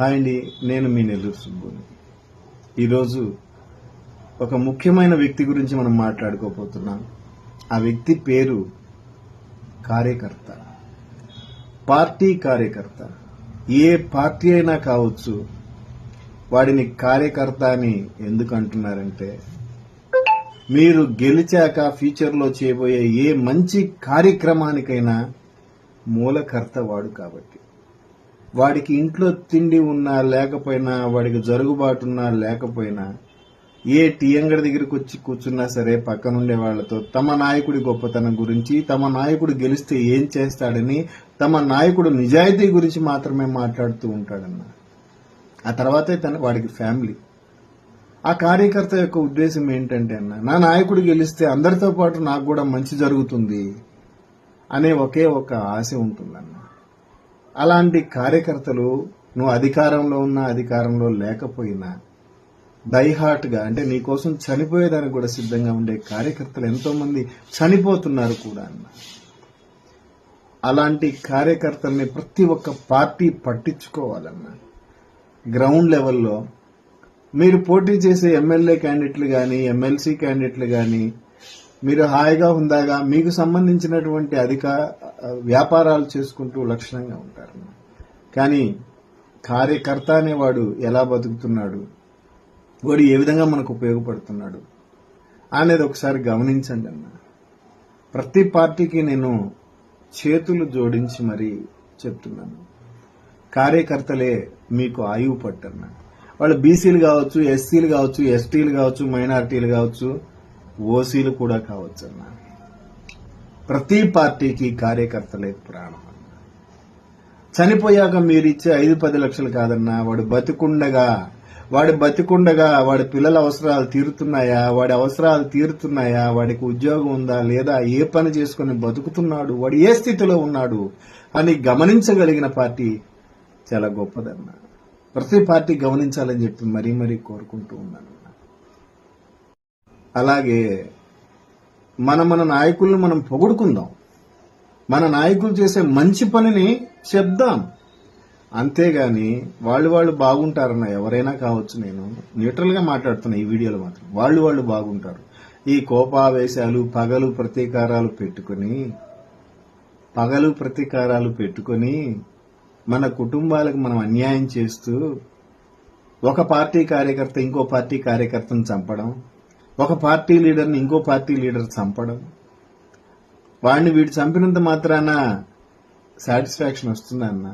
Hi అండి నేను మీ నెల్లూరు సుబ్బుని. ఈరోజు ఒక ముఖ్యమైన వ్యక్తి గురించి మనం మాట్లాడుకోబోతున్నాం. ఆ వ్యక్తి పేరు కార్యకర్త. పార్టీ కార్యకర్త. ఏ పార్టీ అయినా కావచ్చు వాడిని కార్యకర్త అని ఎందుకు అంటున్నారంటే మీరు గెలిచాక ఫ్యూచర్లో చేయబోయే ఏ మంచి కార్యక్రమానికైనా మూలకర్త వాడు కాబట్టి. వాడికి ఇంట్లో తిండి ఉన్నా లేకపోయినా వాడికి జరుగుబాటున్నా లేకపోయినా ఏ టీయంగడి దగ్గరికి వచ్చి కూర్చున్నా సరే పక్కనుండే వాళ్ళతో తమ నాయకుడి గొప్పతనం గురించి తమ నాయకుడు గెలిస్తే ఏం చేస్తాడని తమ నాయకుడు నిజాయితీ గురించి మాత్రమే మాట్లాడుతూ ఉంటాడన్న. ఆ తర్వాతే తన వాడికి ఫ్యామిలీ. ఆ కార్యకర్త యొక్క ఉద్దేశం ఏంటంటే అన్న నా నాయకుడు గెలిస్తే అందరితో పాటు నాకు కూడా మంచి జరుగుతుంది అనే ఒకే ఒక ఆశ ఉంటుందన్న. అలాంటి కార్యకర్తలు నువ్వు అధికారంలో ఉన్నా అధికారంలో లేకపోయినా డైహార్ట్గా అంటే నీకోసం చనిపోయేదానికి కూడా సిద్ధంగా ఉండే కార్యకర్తలు ఎంతో మంది చనిపోతున్నారు కూడా అన్న. అలాంటి కార్యకర్తల్ని ప్రతి ఒక్క పార్టీ పట్టించుకోవాలన్న. గ్రౌండ్ లెవెల్లో మీరు పోటీ చేసే ఎమ్మెల్యే క్యాండిడేట్లు కానీ ఎమ్మెల్సీ క్యాండిడేట్లు కానీ మీరు హాయిగా ఉందాగా మీకు సంబంధించినటువంటి అధిక వ్యాపారాలు చేసుకుంటూ లక్షణంగా ఉంటారు. కానీ కార్యకర్త అనేవాడు ఎలా బతుకుతున్నాడు? వాడు ఏ విధంగా మనకు ఉపయోగపడుతున్నాడు? అనేది ఒకసారి గమనించండి అన్న. ప్రతి పార్టీకి నేను చేతులు జోడించి మరీ చెప్తున్నాను. కార్యకర్తలే మీకు ఆయువు పట్టన్న. వాళ్ళు బీసీలు కావచ్చు ఎస్సీలు కావచ్చు ఎస్టీలు కావచ్చు మైనారిటీలు కావచ్చు ఓసీలు కూడా కావచ్చు అన్న ప్రతి పార్టీకి కార్యకర్తలే ప్రాణం చనిపోయాక మీరు ఇచ్చే ఐదు పది లక్షలు కాదన్నా వాడు బతికుండగా వాడు బతికుండగా వాడి పిల్లల అవసరాలు తీరుతున్నాయా వాడి అవసరాలు తీరుతున్నాయా వాడికి ఉద్యోగం ఉందా లేదా ఏ పని చేసుకుని బతుకుతున్నాడు వాడు ఏ స్థితిలో ఉన్నాడు అని గమనించగలిగిన పార్టీ చాలా గొప్పదన్న. ప్రతి పార్టీ గమనించాలని చెప్పి మరీ మరీ కోరుకుంటూ ఉన్నాను అలాగే మన మన నాయకులను మనం పొగుడుకుందాం. మన నాయకులు చేసే మంచి పనిని చెప్దాం. అంతేగాని వాళ్ళు వాళ్ళు బాగుంటారన్న ఎవరైనా కావచ్చు నేను. న్యూట్రల్గా మాట్లాడుతున్నా ఈ వీడియోలో మాత్రం వాళ్ళు వాళ్ళు బాగుంటారు. ఈ కోపావేశాలు పగలు ప్రతీకారాలు పెట్టుకొని పగలు ప్రతీకారాలు పెట్టుకొని మన కుటుంబాలకు మనం అన్యాయం చేస్తూ ఒక పార్టీ కార్యకర్త ఇంకో పార్టీ కార్యకర్తను చంపడం ఒక పార్టీ లీడర్ని ఇంకో పార్టీ లీడర్ చంపడం. వాడిని వీడు చంపినంత మాత్రాన సాటిస్ఫాక్షన్ వస్తుందన్నా